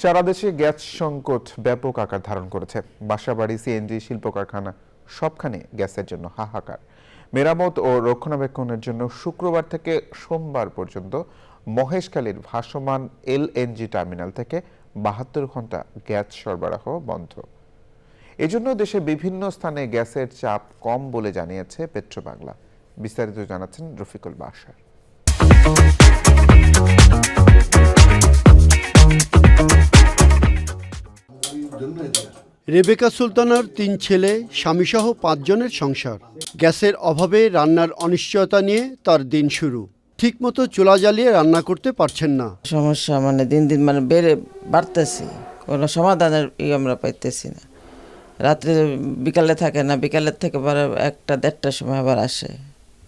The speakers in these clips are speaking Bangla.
সারা দেশে গ্যাস সংকট ব্যাপক আকার ধারণ করেছে। বাসাবাড়ি সিএনজি শিল্প কারখানা সবখানে গ্যাসের জন্য হাহাকার। মেরামত ও রক্ষণাবেক্ষণের জন্য শুক্রবার থেকে সোমবার পর্যন্ত মহেশখালীর ভাসমান এলএনজি টার্মিনাল থেকে বাহাত্তর ঘণ্টা গ্যাস সরবরাহ বন্ধ। এজন্য দেশে বিভিন্ন স্থানে গ্যাসের চাপ কম বলে জানিয়েছে পেট্রোবাংলা। বিস্তারিত জানাচ্ছেন রফিকুল বাসার। রেবেকা সুলতানার তিন ছেলে স্বামীসহ পাঁচজনের সংসার। গ্যাসের অভাবে রান্নার অনিশ্চয়তা নিয়ে তার দিন শুরু। ঠিকমতো চুলা জ্বালিয়ে রান্না করতে পারছেন না। সমস্যা মানে দিন দিন মানে বেড়ে বাড়তেছে। কোনো সমাধানের ই আমরা পাইতেছি না। রাত্রে বিকালে থাকে না বিকালের থেকে আবার একটা দেড়টার সময় আবার আসে।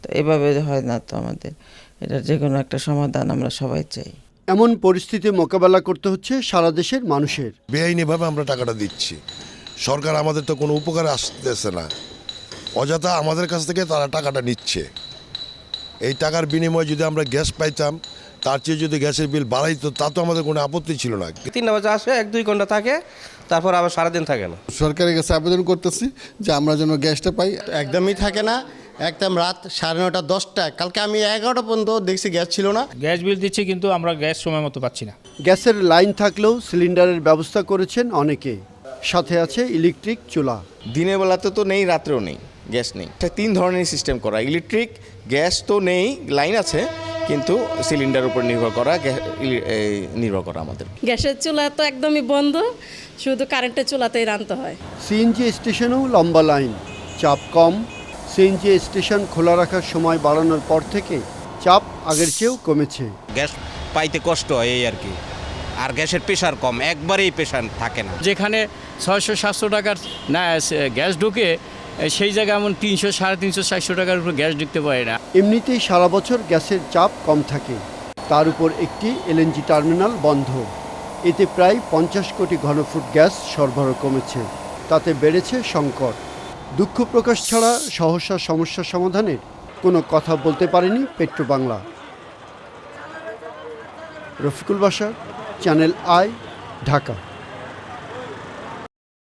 তো এভাবে হয় না তো আমাদের। এটার যে কোনো একটা সমাধান আমরা সবাই চাই। এমন পরিস্থিতি মোকাবেলা করতে হচ্ছে সারা দেশের মানুষের। বেআইনিভাবে আমরা টাকাটা দিচ্ছি। সরকার আমাদের তো কোনো উপকার আসতেছে না। অযথা আমাদের কাছ থেকে তারা টাকাটা নিচ্ছে। এই টাকার বিনিময়ে যদি আমরা গ্যাস পাইতাম তার চেয়ে যদি গ্যাসের বিল বাড়াইতো তা তো আমাদের কোনো আপত্তি ছিল না। তিনটা বাজে আসে এক দুই ঘণ্টা থাকে তারপর আবার সারাদিন থাকে না। সরকারের কাছে আবেদন করতেছি যে আমরা যেন গ্যাসটা পাই। একদমই থাকে না। একদম রাত সাড়ে নটা দশটা কালকে আমি এগারোটা পর্যন্ত দেখছি গ্যাস ছিল না। গ্যাস বিল দিচ্ছি কিন্তু আমরা গ্যাস সময় মতো পাচ্ছি না। গ্যাসের লাইন থাকলেও সিলিন্ডারের ব্যবস্থা করেছেন অনেকে। সাথে আছে ইলেকট্রিক চুলা। দিনের বেলাতে তো নেই রাত্রেও নেই গ্যাস নেই। এটা তিন ধরনের সিস্টেম করা। ইলেকট্রিক গ্যাস তো নেই লাইন আছে কিন্তু সিলিন্ডার উপর নির্ভর করা নির্ভর করা আমাদের গ্যাসের চুলা তো একদমই বন্ধ শুধু কারেন্টের চুলাতেই রান্না হয়। সিএনজি স্টেশনেও লম্বা লাইন চাপ কম। সিএনজি স্টেশন খোলা রাখার সময় বাড়ানোর পর থেকে চাপ আগের চেয়েও কমেছে। গ্যাস পাইতে কষ্ট হয় এই আর কি। আর গ্যাসের প্রেশার কম একবারেই প্রেশার থাকে না। যেখানে ছয়শো সাতশো টাকার না সে- গ্যাস ঢুকে সেই জায়গায় এমন তিনশো সাড়ে তিনশো চারশো টাকার উপর গ্যাস ঢুকতে পারে না। এমনিতেই সারা বছর গ্যাসের চাপ কম থাকে। তার উপর একটি এলএনজি টার্মিনাল বন্ধ। এতে প্রায় পঞ্চাশ কোটি ঘনফুট গ্যাস সরবরাহ কমেছে। তাতে বেড়েছে সংকট। দুঃখ প্রকাশ ছাড়া সহসা সমস্যা সমাধানের কোনো কথা বলতে পারেনি পেট্রোবাংলা। রফিকুল বাসার চ্যানেল আই ঢাকা।